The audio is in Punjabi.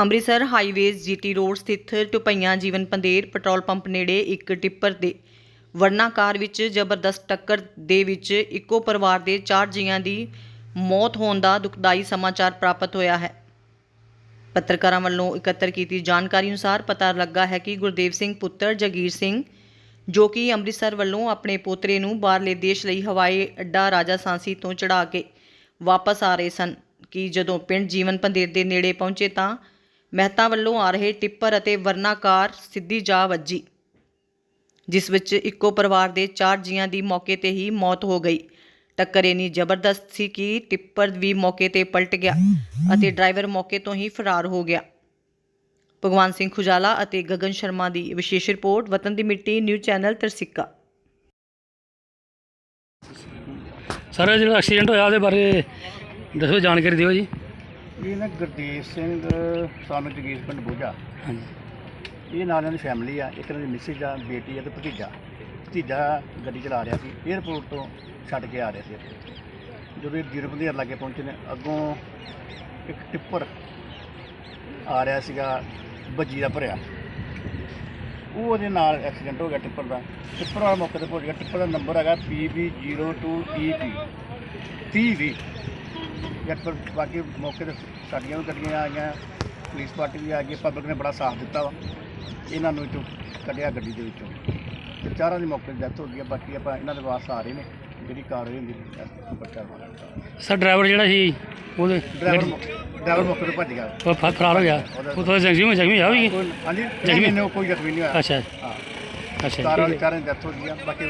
ਅੰਮ੍ਰਿਤਸਰ ਹਾਈਵੇਜ਼ ਜੀਟੀ ਰੋਡ ਸਥਿਤ ਟੁਪਈਆਂ ਜੀਵਨ ਪੰਦੇਰ ਪੈਟਰੋਲ ਪੰਪ ਨੇੜੇ ਇੱਕ ਟਿੱਪਰ ਦੇ ਵਰਨਾ ਕਾਰ ਵਿੱਚ ਜ਼ਬਰਦਸਤ ਟੱਕਰ ਦੇ ਵਿੱਚ ਇੱਕੋ ਪਰਿਵਾਰ ਦੇ ਚਾਰ ਜੀਆਂ ਦੀ ਮੌਤ ਹੋਣ ਦਾ ਦੁਖਦਾਈ ਸਮਾਚਾਰ ਪ੍ਰਾਪਤ ਹੋਇਆ ਹੈ। ਪੱਤਰਕਾਰਾਂ ਵੱਲੋਂ ਇਕੱਤਰ ਕੀਤੀ ਜਾਣਕਾਰੀ ਅਨੁਸਾਰ ਪਤਾ ਲੱਗਾ ਹੈ ਕਿ ਗੁਰਦੇਵ ਸਿੰਘ ਪੁੱਤਰ ਜਗੀਰ ਸਿੰਘ, ਜੋ ਕਿ ਅੰਮ੍ਰਿਤਸਰ ਵੱਲੋਂ ਆਪਣੇ ਪੋਤਰੇ ਨੂੰ ਬਾਹਰਲੇ ਦੇਸ਼ ਲਈ ਹਵਾਈ ਅੱਡਾ ਰਾਜਾ ਸਾਂਸੀ ਤੋਂ ਚੜਾ ਕੇ ਵਾਪਸ ਆ ਰਹੇ ਸਨ ਕਿ ਜਦੋਂ ਪਿੰਡ ਜੀਵਨ ਪੰਦੇਰ ਦੇ ਨੇੜੇ ਪਹੁੰਚੇ ਤਾਂ ਮਹਿਤਾ ਵੱਲੋਂ ਆ ਰਹੇ ਟਿੱਪਰ ਅਤੇ ਵਰਨਾ ਕਾਰ ਸਿੱਧੀ ਜਾ ਵੱਜੀ, ਜਿਸ ਵਿੱਚ ਇੱਕੋ ਪਰਿਵਾਰ ਦੇ ਚਾਰ ਜੀਆਂ ਦੀ ਮੌਕੇ ਤੇ ਹੀ ਮੌਤ ਹੋ ਗਈ। ਟੱਕਰ ਇੰਨੀ ਜ਼ਬਰਦਸਤ ਸੀ ਕਿ ਟਿੱਪਰ ਵੀ ਮੌਕੇ ਤੇ ਪਲਟ ਗਿਆ ਅਤੇ ਡਰਾਈਵਰ ਮੌਕੇ ਤੋਂ ਹੀ ਫਰਾਰ ਹੋ ਗਿਆ। ਭਗਵਾਨ ਸਿੰਘ ਖੁਜਾਲਾ ਅਤੇ ਗਗਨ ਸ਼ਰਮਾ ਦੀ ਵਿਸ਼ੇਸ਼ ਰਿਪੋਰਟ, ਵਤਨ ਦੀ ਮਿੱਟੀ, ਨਿਊਜ਼ ਚੈਨਲ ਤਰਸਿੱਕਾ। ਸਰ, ਜਿਹੜਾ ਐਕਸੀਡੈਂਟ ਹੋਇਆ ਉਹਦੇ ਬਾਰੇ ਦੱਸੋ, ਜਾਣਕਾਰੀ ਦਿਓ ਜੀ। ਇਹ ਨਾ ਗੁਰਦੇਵ ਸਿੰਘ ਸਾਨੂੰ ਜਗੀਰ ਪਿੰਡ ਬੋਝਾ। ਹਾਂਜੀ। ਇਹ ਨਾਲ ਇਹਨਾਂ ਦੀ ਫੈਮਿਲੀ ਆ ਇੱਕ ਇਹਨਾਂ ਦੀ ਮਿਸਿਸ ਆ ਬੇਟੀ ਆ ਤੇ ਭਤੀਜਾ। ਭਤੀਜਾ ਗੱਡੀ ਚਲਾ ਰਿਹਾ ਸੀ 에ਅਰਪੋਰਟ ਤੋਂ ਛੱਡ ਕੇ ਆ ਰਿਹਾ ਸੀ ਇੱਥੇ। ਜਦੋਂ ਇਹ ਜੀਰੋ ਬੰਦੇ ਲਾਗੇ ਪਹੁੰਚੇ ਨੇ ਅੱਗੋਂ ਇੱਕ ਟਿੱਪਰ ਆ ਰਿਹਾ ਸੀਗਾ ਬੱਜੀ ਦਾ ਭਰਿਆ। ਉਹ ਉਹਦੇ ਨਾਲ ਐਕਸੀਡੈਂਟ ਹੋ ਗਿਆ ਟਿੱਪਰ ਦਾ। ਟਿੱਪਰ ਵਾਲਾ ਮੌਕੇ ਤੇ ਪਹੁੰਚ ਗਿਆ। ਟਿੱਪਰ ਦਾ ਨੰਬਰ ਹੈਗਾ PB02EP 30 ਜਦ ਪਰ ਬਾਕੀ ਮੌਕੇ ਤੇ ਸਾਡੀਆਂ ਵੀ ਗੱਡੀਆਂ ਆ ਗਈਆਂ ਪੁਲਿਸ ਪਾਰਟੀ ਵੀ ਆ ਗਈ ਪਬਲਿਕ ਨੇ ਬੜਾ ਸਾਥ ਦਿੱਤਾ ਵਾ। ਇਹਨਾਂ ਨੂੰ ਵਿੱਚੋਂ ਕੱਢਿਆ ਗੱਡੀ ਦੇ ਵਿੱਚੋਂ। ਤੇ ਚਾਰਾਂ ਦੀ ਮੌਕੇ ਤੇ ਡੈਥ ਹੋ ਗਈ ਆ ਬਾਕੀ ਆਪਾਂ ਇਹਨਾਂ ਦੇ ਵਾਸਤੇ ਆ ਰਹੇ ਨੇ ਜਿਹੜੀ ਕਾਰ ਹੋਈ ਹੁੰਦੀ ਬੱਚਾ ਸਰ ਡਰਾਈਵਰ ਜਿਹੜਾ ਸੀ ਉਹਦੇ ਡਰਾਈਵਰ ਡਰਾਈਵਰ ਮੌਕੇ ਤੇ ਭੱਜ ਗਿਆ। ਉਹ ਫ- ਫਰਾਰ ਹੋ ਗਿਆ। ਉਹ ਤਾਂ ਜ਼ਖਮੀ ਜ਼ਖਮੀ ਹੋਇਆ ਵੀ? ਕੋਈ ਹਾਂਜੀ ਜ਼ਖਮੀ? ਨਹੀਂ ਨਹੀਂ ਕੋਈ ਜ਼ਖਮੀ ਨਹੀਂ ਹੋਇਆ। ਅੱਛਾ। ਹਾਂ। ਅੱਛਾ ਕਾਰ ਵਾਲੇ ਚਾਰਾਂ ਦੀ ਡੈਥ ਹੋ ਗਈ ਆ ਬਾਕੀ